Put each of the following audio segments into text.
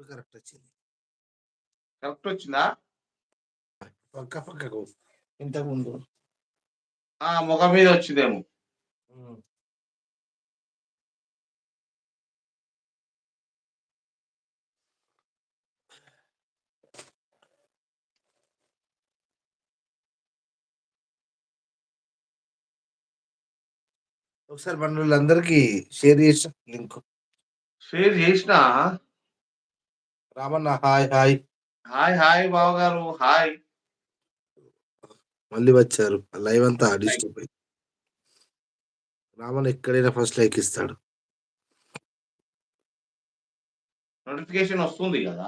ఇప్పుడు కరెక్ట్ వచ్చింది. కరెక్ట్ వచ్చిందా? పక్క పక్కకు ఇంతకు ముందు. ఆ ముఖం మీద వచ్చిందేమో. ఒకసారి మన వాళ్ళందరికీ షేర్ చేసిన లింక్. షేర్ చేసిన? Ramanna hi hi. Hi hi బావ గారు హాయ్. మళ్ళీ వచ్చారు. లైవ్ అంతా డిస్టర్బ్ అయింది రామన్ ఎక్కడైనా ఫస్ట్ లైక్ ఇస్తాడు. నోటిఫికేషన్ వస్తుంది కదా?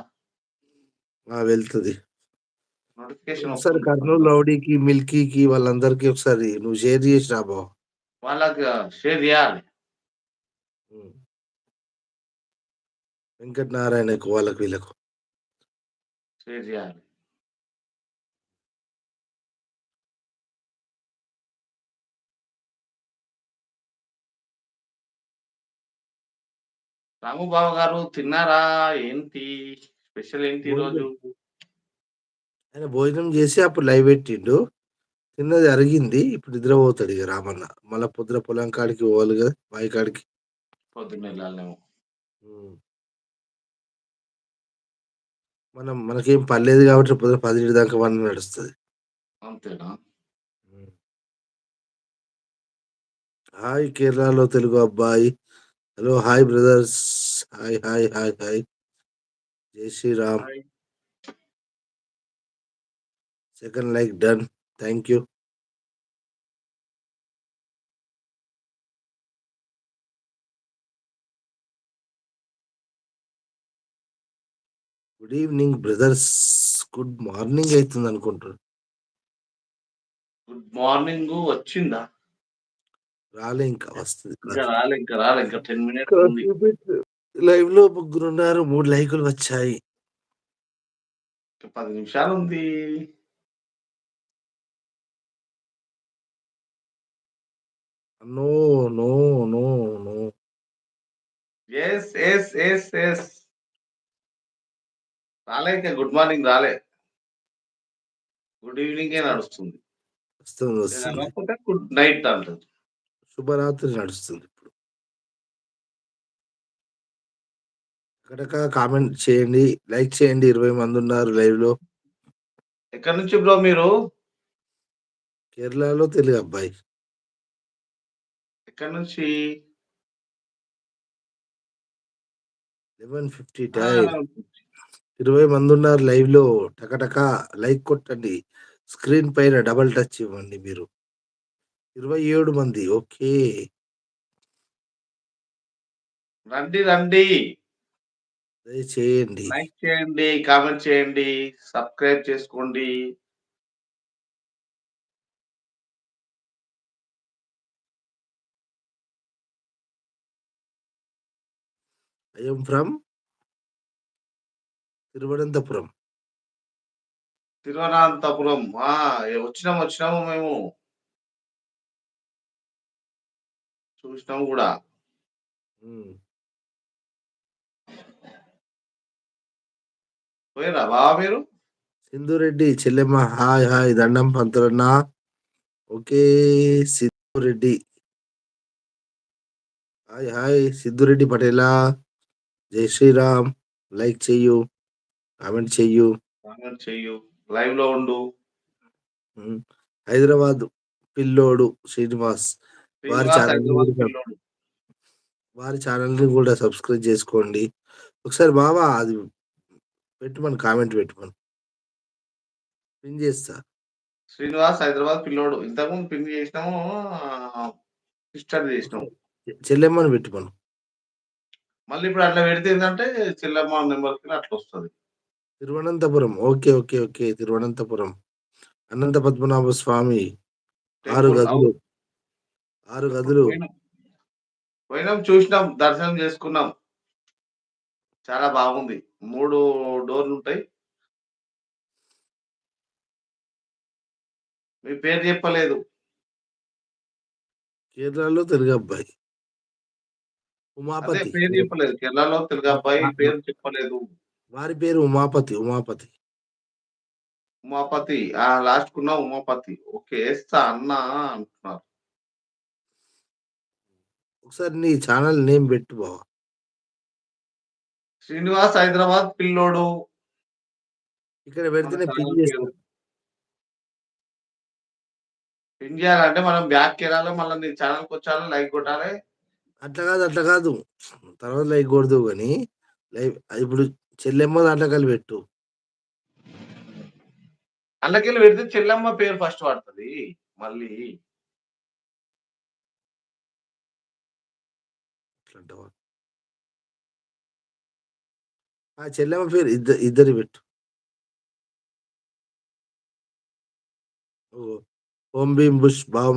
వెళ్తుంది. నోటిఫికేషన్ ఒకసారి కర్నూలు రౌడీకి మిల్కీకి వాళ్ళందరికీ ఒకసారి నువ్వు షేర్ చేసి రాబో వాళ్ళకి షేర్ చేయాలి. వెంకట నారాయణకు వాళ్ళకి వీళ్ళకు. చేయాలి రాము బావ గారు తిన్నారా? ఏంటి? స్పెషల్ ఏంటి ఈరోజు ఆయన భోజనం చేసి అప్పుడు లైవ్ పెట్టిండు. తిన్నది అరిగింది. ఇప్పుడు నిద్రపోతాడు ఇక రామన్న. మళ్ళా పొద్దున పొలం కాడికి పోవాలి కదా బావి కాడికి పొద్దున్న వెళ్ళాలేమో ఉమ్. మనం మనకేం పర్లేదు కాబట్టి పొద్దున పదిహేడు దాకా వన్ నడుస్తుంది. అంతేనా? హాయ్ కేరళలో తెలుగు అబ్బాయి. Hello hi brothers. Hi hi hi hi. జై Shriram. Second like done. Thank you good evening brothers. Good morning అవుతుంది అనుకుంటారు గుడ్ మార్నింగ్ వచ్చిందా? రాలే ఇంకా వస్తుంది ఇంకా రాలే ఇంకా రాలే ఇంకా టెన్ మినిట్స్ లైవ్లో ముగ్గురు ఉన్నారు మూడు లైకులు వచ్చాయి. పది నిమిషాలు ఉంది. No no no no. Yes yes yes yes రాలే ఇంకా గుడ్ మార్నింగ్ రాలే. గుడ్ ఈవినింగ్ నడుస్తుంది. వస్తుంది వస్తుంది. లేకపోతే గుడ్ నైట్ అంటుంది శుభరాత్రి నడుస్తుంది ఇప్పుడు. అక్కడక కామెంట్ చేయండి లైక్ చేయండి ఇరవై మంది ఉన్నారు లైవ్లో ఎక్కడి నుంచి బ్రో మీరు? కేరళలో తెలుగు అబ్బాయి. ఎక్కడి నుంచి? లెవెన్ ఫిఫ్టీ టైం ఇరవై మంది ఉన్నారు లైవ్లో టకటక లైక్ కొట్టండి. స్క్రీన్ పైన డబల్ టచ్ ఇవ్వండి మీరు. ఇరవై ఏడు మంది. ఓకే. రండి రండి. దయచేయండి. లైక్ చేయండి కామెంట్ చేయండి సబ్స్క్రైబ్ చేసుకోండి. I'm from Thiruvananthapuram. తిరువనంతపురం. ఆ వచ్చినాము వచ్చినాము మేము. చూసినాము కూడా. ఉమ్. పోయిరా బావా మీరు? సింధురెడ్డి చెల్లెమ్మ హాయ్ హాయ్ దండం పంతులన్న. Okay Siddhureddy hi hi Siddhureddy పటేలా. జై శ్రీరామ్. లైక్ చెయ్యు. కామెంట్ చెయ్యు. కామెంట్ చెయ్యు. లైవ్లో ఉండు. హైదరాబాద్ పిల్లోడు శ్రీనివాస్ వారి ఛానల్. వారి ఛానల్ని కూడా సబ్స్క్రైబ్ చేసుకోండి. ఒకసారి బాబా అది పెట్టుమని కామెంట్ పెట్టుమని. పిన్ చేస్తా. శ్రీనివాస్ హైదరాబాద్ పిల్లోడు. ఇంతకుముందు పింగ్ చేసినాము సిస్టర్ చేసినాము. చెల్లెమ్మని పెట్టుమను. మళ్ళీ ఇప్పుడు అట్లా పెడితే ఏంటంటే చెల్లమ్మ నెంబర్కి అట్లా వస్తుంది. Thiruvananthapuram. Okay okay okay. Thiruvananthapuram. Anantha Padmanabha Swamy ఆరు గదులు. ఆరు గదులు. పోయినాం. చూసినాం దర్శనం చేసుకున్నాం. చాలా బాగుంది. మూడు డోర్లు ఉంటాయి. మీ పేరు చెప్పలేదు. కేరళలో తెలుగు అబ్బాయి ఉమాపతి. పేరు చెప్పలేదు. కేరళలో తెలుగు అబ్బాయి పేరు చెప్పలేదు. వారి పేరు ఉమాపతి. ఉమాపతి. ఉమాపతి. ఆ! లాస్ట్‌కున్న ఉమాపతి. ఓకే. ఏస్తా అన్నా అంటున్నారు. ఒకసారి నీ ఛానల్ నేమ్ బెట్టు బావ. శ్రీనివాస్ హైదరాబాద్ పిల్లోడు. ఇక్కడ పెడితేనే ఛానల్ పేరు. చేస్తరు. పిన్ జేయాలంటే మనం బ్యాక్‌కెళ్ళాలి. మళ్ళా నీ ఛానల్‌కొచ్చాలి. లైక్ కొట్టాలి. అట్లా గాదు, అట్లా గాదు. తర్వాత లైక్ కొడదువు గానీ, లైవ్ ఇప్పుడు చెల్లెమ్మ దాంట్లోకెళ్ళి పెట్టు. అందులోకెళ్ళి పెడితే చెల్లెమ్మ పేరు ఫస్ట్ పడతది. మళ్ళీ. ఆ! చెల్లెమ్మ పేరు ఇద్ద ఇద్దరియి పెట్టు. హోమ్ బీమ్ బుష్ బావ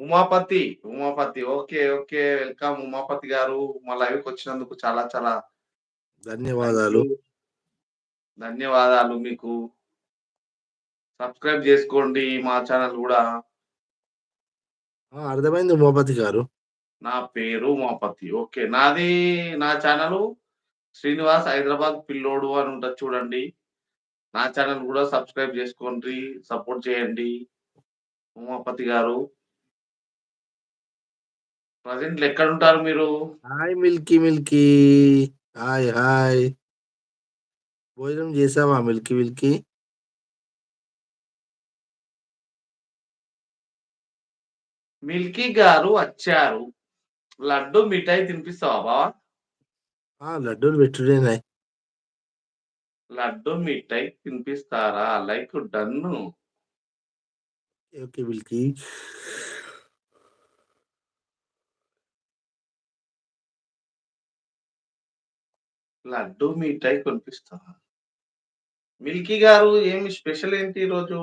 Umapathi. Umapathi. Okay. Okay. Welcome Umapathi గారు. మా లైవ్‌కొచ్చినందుకు చాలా చాలా థాంక్ ధన్యవాదాలు. ధన్యవాదాలు మీకు. సబ్స్క్రైబ్ జేసుకోండి మా ఛానల్. ఆ! అర్థమైంది ఉమాపతి గారు. నా పేరు ఉమాపతి. ఓకే. నాది నా ఛానలు శ్రీనివాస్ హైదరాబాద్ పిల్లోడు అని ఉంటది చూడండి. నా ఛానల్ గూడా సబ్స్క్రైబ్ జేసుకోండి. సపోర్ట్ చేయండి. ఉమాపతి గారు. ప్రెజెంట్‌లో ఎక్కడుంటారు మీరు? Hi Milky Milky. Hi hi. భోజనం చేసావా మిల్కీ మిల్కీ? మిల్కీ గారు వచ్చారు. లడ్డు మిఠాయి తినిపిస్తావా బావ? ఆ! లడ్డూలు పెట్టుడేనాయ్. లడ్డు మిఠాయి తినిపిస్తారా? Like done. Okay Milky. Laddu మిఠాయి కొనిపిస్తావా? మిల్కీ గారు ఏమి స్పెషల్ ఏంటి ఈరోజు?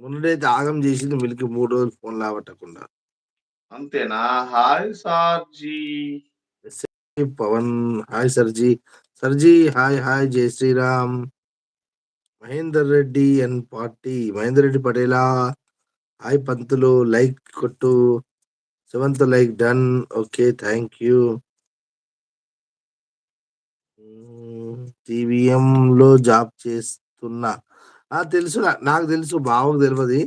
మొన్నటైతే ఆగం చేసింది మిల్కీ 3 రోజులు ఫోన్ లావట్టకుండా. అంతేనా? హాయ్ సార్జీ. పవన్ హాయ్ సర్జీ. సర్జీ హాయ్ హాయ్ జై శ్రీరామ్. మహేందర్ రెడ్డి అండ్ పార్టీ మహేందర్ రెడ్డి పటేలా హాయ్ పంతులు లైక్ కొట్టు. Seventh like done. Okay. Thank you. Hmm. టీవీఎంలో job చేస్తున్నా. ఆ! తెలుసు నాకు తెలుసు బావకు తెలవది.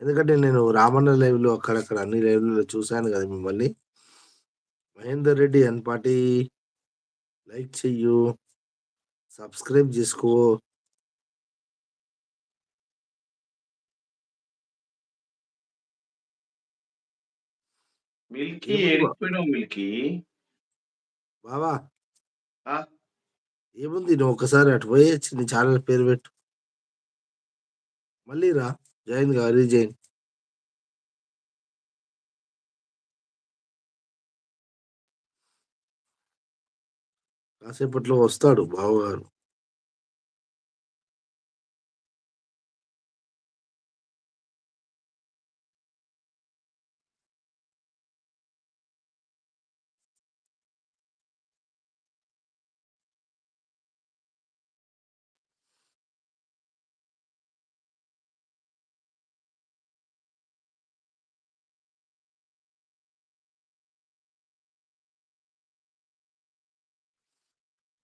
ఎందుకంటే నేను రామన్న లైవ్‌లో అక్కడక్కడ అన్ని లైవ్‌లలో చూసాను గదా మిమ్మల్ని. Mahender Reddy and party like చెయ్యు. సబ్స్క్రైబ్ జేసుకో. Milky Milky? బావా! ఏముంది నువ్వు ఒకసారి అటు పోయొచ్చి నీ ఛానల్ పేరు పెట్టు. మళ్ళీ రా. జాయిన్గా రీజాయిన్. కాసేపట్లో వస్తాడు బావగారు.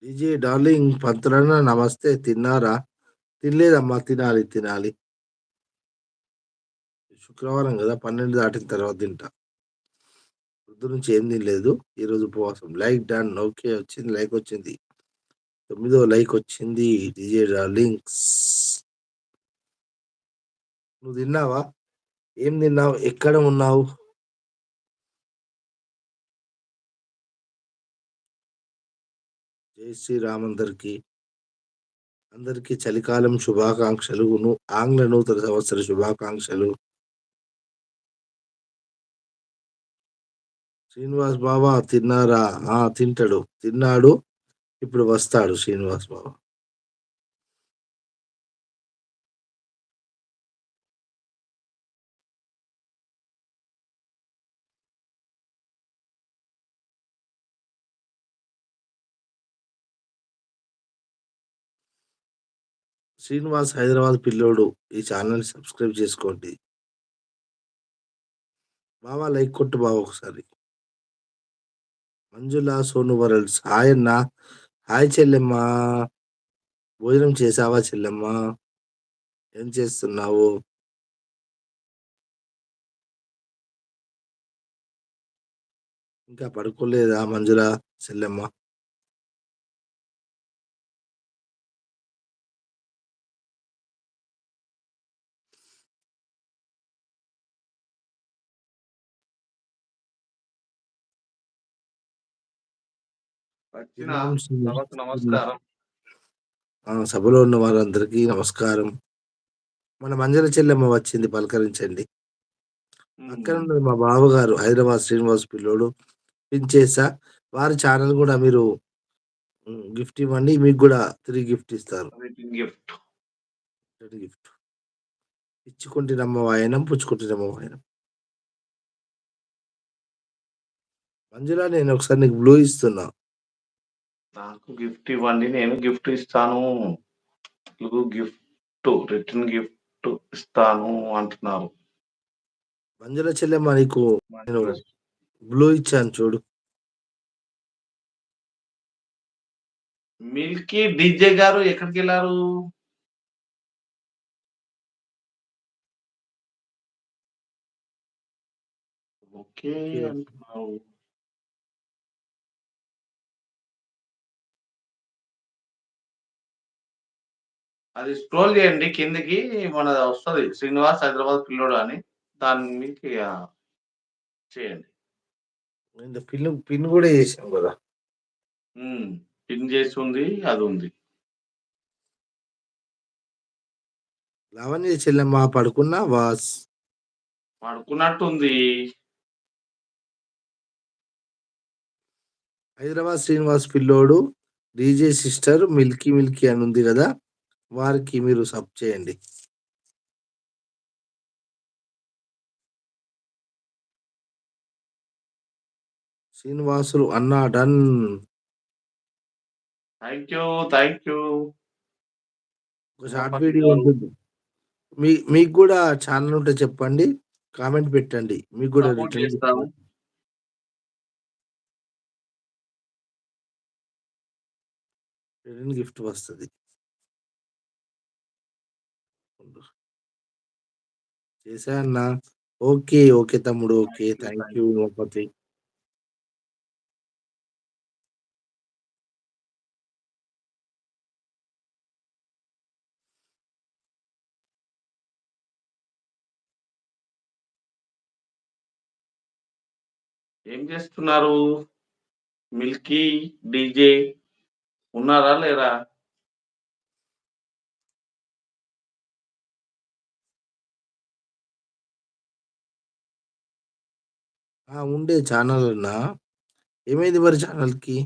డీజే డార్లింగ్ పంతులన్న నమస్తే తిన్నారా? తినలేదమ్మా తినాలి, తినాలి. శుక్రవారం కదా పన్నెండు దాటిన తర్వాత తింటా. పొద్దున్నుంచి ఏం తినలేదు. ఈరోజు ఉపవాసం. Like done okay. వచ్చింది లైక్ వచ్చింది. తొమ్మిదో లైక్ వచ్చింది. DJ darlings. నువ్వు తిన్నావా? ఏం తిన్నావు? ఎక్కడ ఉన్నావు? జై శ్రీరామ్ అందరికి. అందరికీ చలికాలం శుభాకాంక్షలు. ఆంగ్ల నూతన సంవత్సర శుభాకాంక్షలు. శ్రీనివాస్ బావ తిన్నారా? ఆ! తింటాడు తిన్నాడు. ఇప్పుడు వస్తాడు శ్రీనివాస్ బావ. శ్రీనివాస్ హైదరాబాద్ పిల్లోడు. ఈ ఛానల్ని సబ్స్క్రైబ్ చేసుకోండి. బావా లైక్ కొట్టు బావ ఒకసారి. మంజుల సోను వరల్డ్స్ హాయ్ అన్న. హాయ్ చెల్లెమ్మా. భోజనం చేసావా చెల్లెమ్మా? ఏం చేస్తున్నావు? ఇంకా పడుకోలేదా మంజుల చెల్లెమ్మ? నమస్కారం. సభలో ఉన్న వారందరికీ నమస్కారం. మన మంజుల చెల్లెమ్మ వచ్చింది పలకరించండి. హ్మ్. ఉన్నది మా బావగారు హైదరాబాద్ శ్రీనివాస్ పిల్లోడు. పించేసా. వారి ఛానెల్ గూడా మీరు. గిఫ్ట్ ఇవ్వండి. మీకు గూడా తిరిగి గిఫ్ట్ ఇస్తారు. గిఫ్ట్. గిఫ్ట్. ఇచ్చుకుంటినమ్మ వాయనం, పుచ్చుకుంటినమ్మ వాయనం. మంజుల నేను ఒకసారి నీకు బ్లూ ఇస్తున్నా. నాకు గిఫ్ట్ ఇవ్వండి. నేను గిఫ్ట్ ఇస్తాను. తెలుగు గిఫ్ట్ రిటర్న్ గిఫ్ట్ ఇస్తాను అంటున్నారు. మంజుల చెల్లెమ్మ నీకు నేను బ్లూ ఇచ్చాను చూడు. మిల్కీ డీజే గారు ఎక్కడికెళ్ళారు? Okay okay. అంటున్నారు. అది స్క్రోల్ చేయండి కిందకి మనది వస్తది. శ్రీనివాస్ హైదరాబాద్ పిల్లోడు అని. దాని ఆహ్, చేయండి. పిన్ పిన్ గూడా చేసాం! హ్మ్. పిన్ చేసి ఉంది. అది ఉంది. లావణ్య చెల్లెమ్మ పడుకున్నావాస్? పడుకున్నట్టుంది. హైదరాబాద్ శ్రీనివాస్ పిల్లోడు, డీజే సిస్టర్ మిల్కీ మిల్కీ అని ఉంది గదా! వారికి మీరు సబ్ చేయండి. శ్రీనివాసులు అన్నా done. Thank you. Thank you. ఒక షార్ట్ వీడియో. ఉంటుంది. మీ మీకు గూడా ఛానెల్ ఉంటే చెప్పండి. కామెంట్ పెట్టండి. మీకు. రిటర్న్ గిఫ్ట్ వస్తది. చేశా అన్నా. ఓకే. ఓకే తమ్ముడు. ఓకే. You you. ఉమాపతి. ఏం చేస్తున్నారు? మిల్కీ, డీజే ఉన్నారా? లేరా? ఆ! ఉండే ఛానెల్ అన్నా. ఏమైంది మరి ఛానెల్‌కి?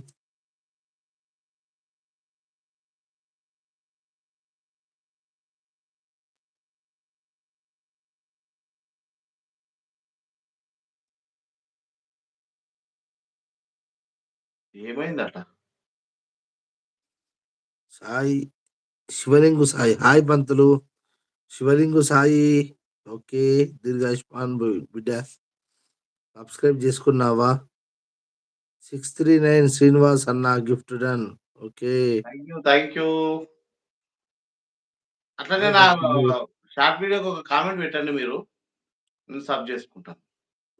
ఏమైందట? సాయి శివలింగు సాయి. హాయ్ పంతులు. శివలింగు సాయి. ఓకే. దీర్ఘాయుష్మాన్ బి బిడ్డ. సబ్స్క్రైబ్ చేసుకున్నావా? 639 శ్రీనివాస్ అన్న gift done. Okay. Thank you. అట్లనే నా. షార్ట్ వీడియోకి ఒక కామెంట్ పెట్టండి మీరు. నేను సబ్ చేసుకుంటాను.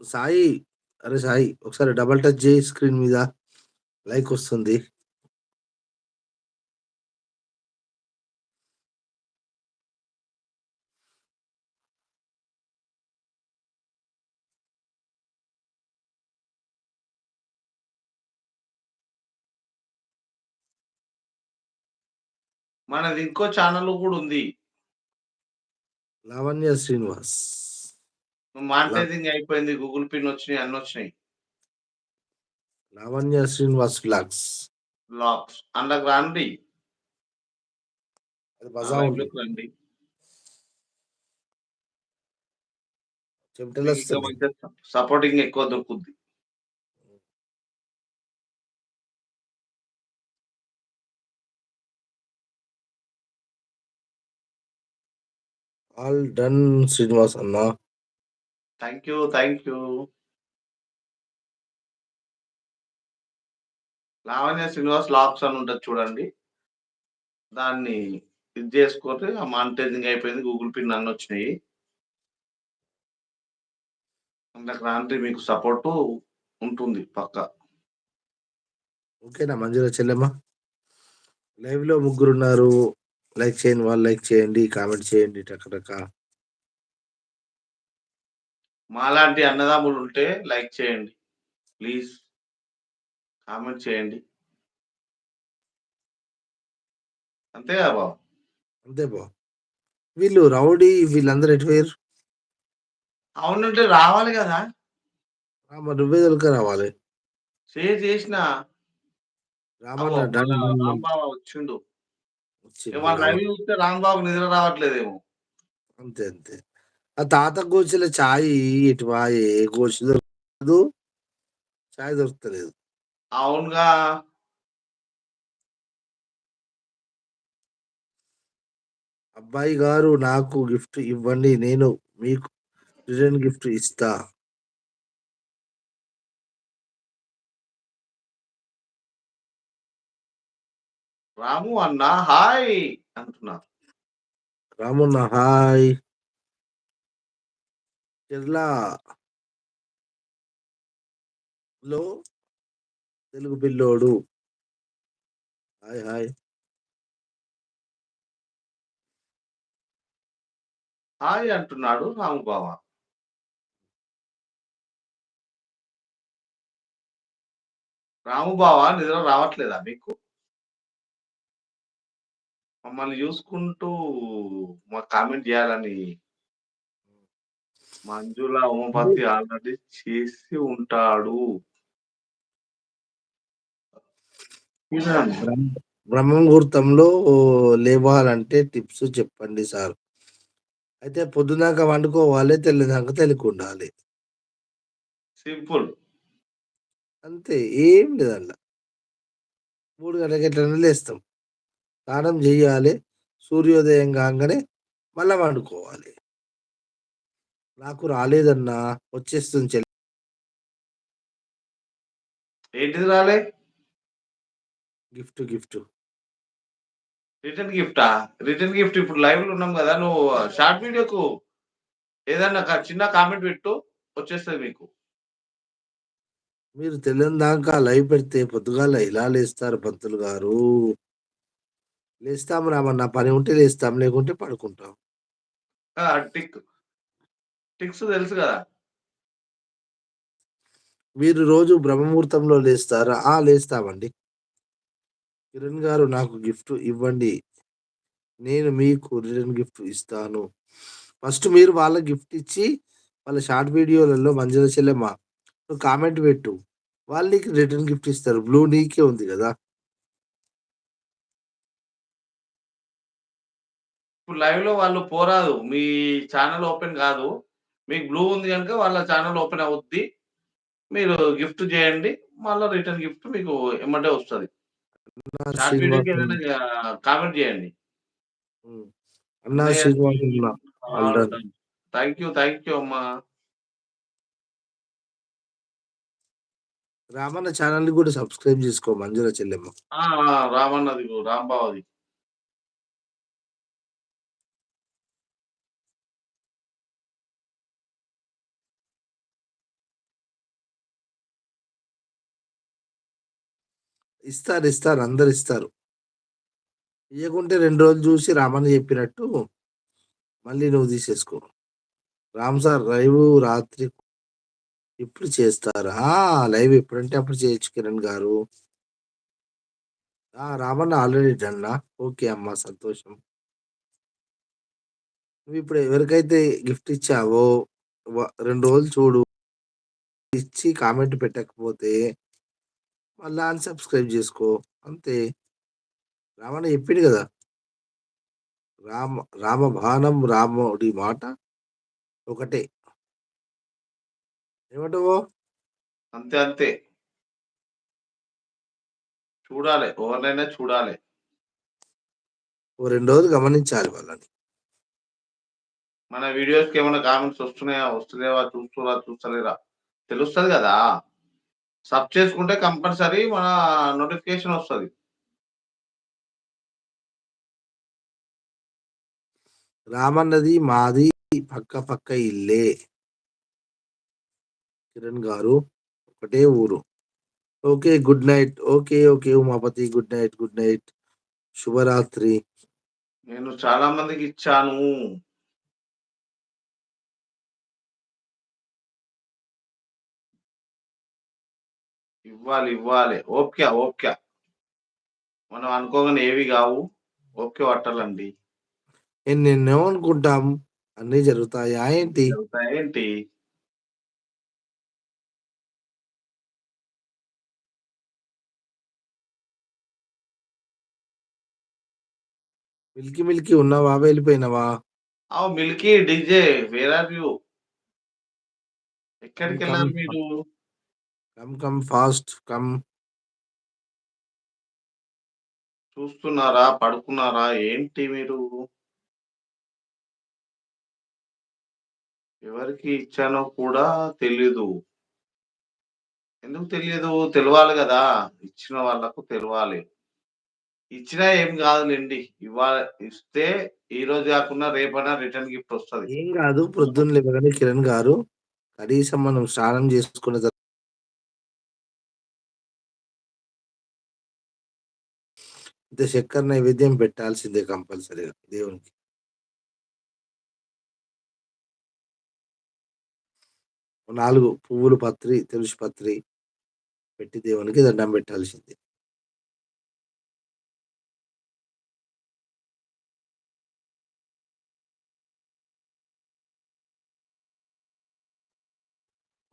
సాయి అరే సాయి ఒకసారి డబుల్ టచ్ చేయి స్క్రీన్ మీద. లైక్ వస్తుంది. మనది ఇంకో ఛానెల్ కూడా ఉంది. లావణ్య శ్రీనివాస్. మానిటైజింగ్ అయిపోయింది. గూగుల్ పిన్ వచ్చినాయి. అన్నొచ్చినాయి. లావణ్య శ్రీనివాస్ వ్లాగ్స్. వ్లాగ్స్ అందులోకి రండి. రండి. సపోర్టింగ్ ఎక్కువ దొరుకుద్ది. ఆల్ డన్ శ్రీనివాస్ అన్న. Thank you. Thank you. Lavanya Srinivas lakhs అని ఉంటది చూడండి. దాన్ని ఇది జేసుకోతే ఆ మానిటైజింగ్ అయిపోయింది. గూగుల్ పిన్ అన్నొచ్చినాయి. నాకు రాంటి మీకు సపోర్టు ఉంటుంది పక్కా. ఓకేనా మంజుల చెల్లెమ్మ? లైవ్‌లో ముగ్గురున్నారు. లైక్ చేయని వాళ్ళు లైక్ చేయండి. కామెంట్ చేయండి టకటక. మాలాంటి అన్నదమ్ములుంటే లైక్ చేయండి. ప్లీజ్. కామెంట్ చేయండి. అంతే గదా బావ? అంతే బావ. వీళ్ళు రౌడీ వీళ్ళందరూ ఎటు పోయిర్రు? అవునంటే రావాలి! ఆ! మరి నువ్వే తోలుక రావాలి. షేర్. రామన్న అగో డన్ మన లైవ్ చూస్తే రాంబాబుకి నిద్ర రావట్లేదేమో. అంతే అంతే. ఆ తాత గోచెల చాయి ఇటు పాయే గోచి దొరకదు. చాయ్ దొరుకుతలేదు. అవునుగా. అబ్బాయి గారు నాకు గిఫ్ట్ ఇవ్వండి. నేను మీకు రిటర్న్ గిఫ్ట్ ఇస్తా. రాము అన్న హాయ్ అంటున్నారు. రామన్న హాయ్. కేరళ లో తెలుగు పిల్లోడు. Hi hi. హాయ్ అంటున్నాడు రాము బావ. రాము బావ నిద్ర రావట్లేదా మీకు? మమ్మల్ని జూసుకుంటూ మాకు కామెంట్ జేయాలని మంజుల ఉమాపతి ఆల్రెడీ చేసి ఉంటాడు. బ్రహ్మ బ్రహ్మముహూర్తంలో లేవాలంటే టిప్స్ చెప్పండి సార్. అయితే పొద్దునాక వండుకోవాలి. తెల్లినాక తెలకుండాలి. సింపుల్. అంతే. ఏం లేదండ్ల. 3 గంటలకి ఎట్లైనా లేస్తాం. స్నానం జెయ్యాలే. సూర్యోదయం కాంగానే మళ్ళా వండుకోవాలి. నాకు రాలేదన్నా వచ్చేస్తుంది చెల్ ఏంటిది రాలే? Gift gift. రిటర్న్ గిఫ్టా? రిటర్న్ గిఫ్ట్ ఇప్పుడు లైవ్‌లో ఉన్నాం గదా! నువ్వు షార్ట్ వీడియోకు ఏదన్నా చిన్న కామెంట్ పెట్టు వచ్చేస్తది మీకు. మీరు తెల్లందాకా లైవ్ పెడితే పొద్దుగాల ఎలా లేస్తారు పంతులు గారు? లేస్తాం రామన్న. పని ఉంటే లేస్తాం. లేకుంటే పడుకుంటాం. టిక్ టిక్స్ తెలుసు గదా! మీరు రోజు బ్రహ్మముహూర్తంలో లేస్తారా? ఆ! లేస్తామండి. కిరణ్ గారు నాకు గిఫ్ట్ ఇవ్వండి. నేను మీకు రిటర్న్ గిఫ్ట్ ఇస్తాను. ఫస్ట్ మీరు వాళ్ళకి గిఫ్ట్ ఇచ్చి వాళ్ళ షార్ట్ వీడియోలలో మంజుల చెల్లెమ్మ నువ్వు కామెంట్ పెట్టు. వాళ్ళు నీకు రిటర్న్ గిఫ్ట్ ఇస్తారు. బ్లూ నీకే ఉంది గదా! ఇప్పుడు లైవ్‌లో వాళ్ళు పోరాదు. మీ ఛానెల్ ఓపెన్ గాదు. మీకు బ్లూ ఉంది గనుక వాళ్ళ ఛానెల్ ఓపెన్ అవుద్ది. మీరు గిఫ్ట్ జేయండి. మళ్ళా రిటర్న్ గిఫ్ట్ మీకు ఎమ్మటే వస్తది. Comment. Done. Thank you. Thank you అమ్మా. రామన్న ఛానెల్‌ని కూడా సబ్స్క్రైబ్ చేసుకో మంజుల చెల్లెమ్మ. రామన్నది రాంబావది. ఇస్తారు. ఇస్తారు. అందరు ఇస్తారు. ఇవ్వకుంటే రెండు రోజులు చూసి రామని చెప్పినట్టు మళ్ళీ నువ్వు తీసేసుకో. రామ్ సార్ లైవ్ రాత్రి ఇప్పుడు చేస్తారా? ఆ! లైవ్ ఎప్పుడంటే అప్పుడు చేయొచ్చు కిరణ్ గారు. రామన్న ఆల్రెడీ డన్నా. ఓకే అమ్మా సంతోషం. నువ్వు ఇప్పుడు ఎవరికైతే గిఫ్ట్ ఇచ్చావో రెండు రోజులు చూడు. ఇచ్చి కామెంట్ పెట్టకపోతే మళ్ళా అన్‌సబ్స్క్రైబ్ జేసుకో. అంతే. రామన్న చెప్పిండు గదా! రామ రామ బాణం రాముడి మాట ఒకటే. ఏమంటావు? అంతే. అంతే. చూడాలే. ఎవరినైనా చూడాలే. ఓ 2 రోజులు గమనించాలి వాళ్ళని. మన వీడియోస్‌కి ఏమైనా కామెంట్స్ వస్తున్నాయా? వస్తలేవా? చూస్తుర్రా? చూస్తలేరా? తెలుస్తది గదా! సబ్ చేసుకుంటే కంపల్సరీ మన నోటిఫికేషన్ వస్తది. రామన్నది మాది పక్క పక్క ఇల్లే. కిరణ్ గారు ఒకటే ఊరు. Okay. Good night. Okay. Okay. Umapathi good night. Good night. శుభరాత్రి. నేను చాలా మందికిచ్చాను. ఇవ్వాలి. ఇవ్వాలి. ఓకే. ఓకే. మనం అనుకోగానే ఏవి గావు. ఓకే పట్టాలండి. ఎన్నెన్నో అనుకుంటాం. అన్నీ జరుగుతాయా ఏంటి? ఏంటి? మిల్కీ మిల్కీ ఉన్నావా? వెళ్ళిపోయినావా? ఆవ్ Milky DJ where are you? Come ఫ మీరు? Come come fast come. చూస్తున్నారా? పడుకున్నారా? ఏంటి మీరు? ఎవరికి ఇచ్చానో కూడా తెలీదు. ఎందుకు తెలియదు? తెలవాలి గదా! ఇచ్చిన వాళ్ళకు తెలవాలి. ఇచ్చినా ఏం గాదులెండి. ఇవాళ ఇస్తే ఈరోజు గాకున్నా రేపైనా రిటర్న్ గిఫ్ట్ వస్తది. ఏం గాదు. ప్రొద్దున లేవగానే కిరణ్ గారు కనీసం మనం స్నానం చేసుకున్న ఇంత చక్కెర నైవేద్యం పెట్టాల్సిందే కంపల్సరీగా దేవునికి. నాలుగు పువ్వులు పత్రి, తులసి పత్రి పెట్టి దేవునికి దండం పెట్టాల్సిందే.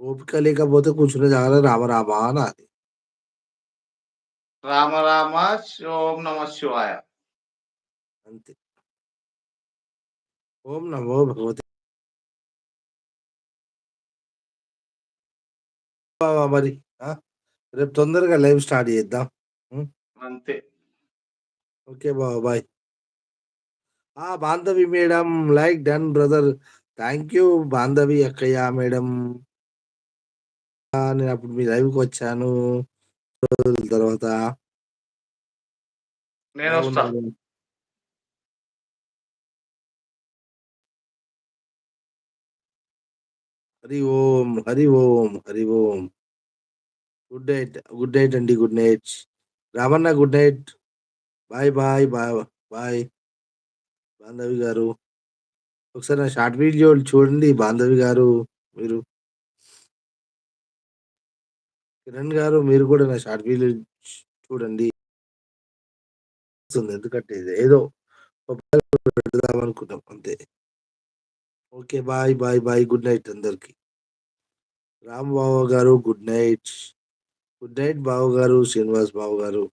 ఓపిక లేకపోతే కూర్చునే జాగాలో రామ రామ అది రామ రామ ఓం నమ శివాయ. అంతే. ఓం నమో భగవతే మరి. రేపు తొందరగా లైవ్ స్టార్ట్ చేద్దాం. అంతే. ఓకే బావ బాయ్. ఆ! Bandhavi madam like done brother. Thank you Bandhavi అక్కయ్య మేడం. ఆ! నేనప్పుడు మీ లైవ్‌కొచ్చాను. రోజుల తర్వాత. Hari Om. Hari Om. Hari Om. Good night. Good night అండి. Good night. Ramanna good night. Bye bye. Bye bye. Bandhavi గారు. ఒకసారి నా షార్ట్ వీడియోలు చూడండి బాంధవి గారు మీరు. కిరణ్ గారు మీరు కూడా నా షార్ట్ వీడియో చూడండి. ఎందుకంటే ఏదో పెడదాం అనుకున్నాం అంతే. Okay. Bye. Bye. Bye. Good night అందరికి. రామ్ బావ గారు గుడ్ నైట్. గుడ్ నైట్ బావ గారు. శ్రీనివాస్ బావ గారు.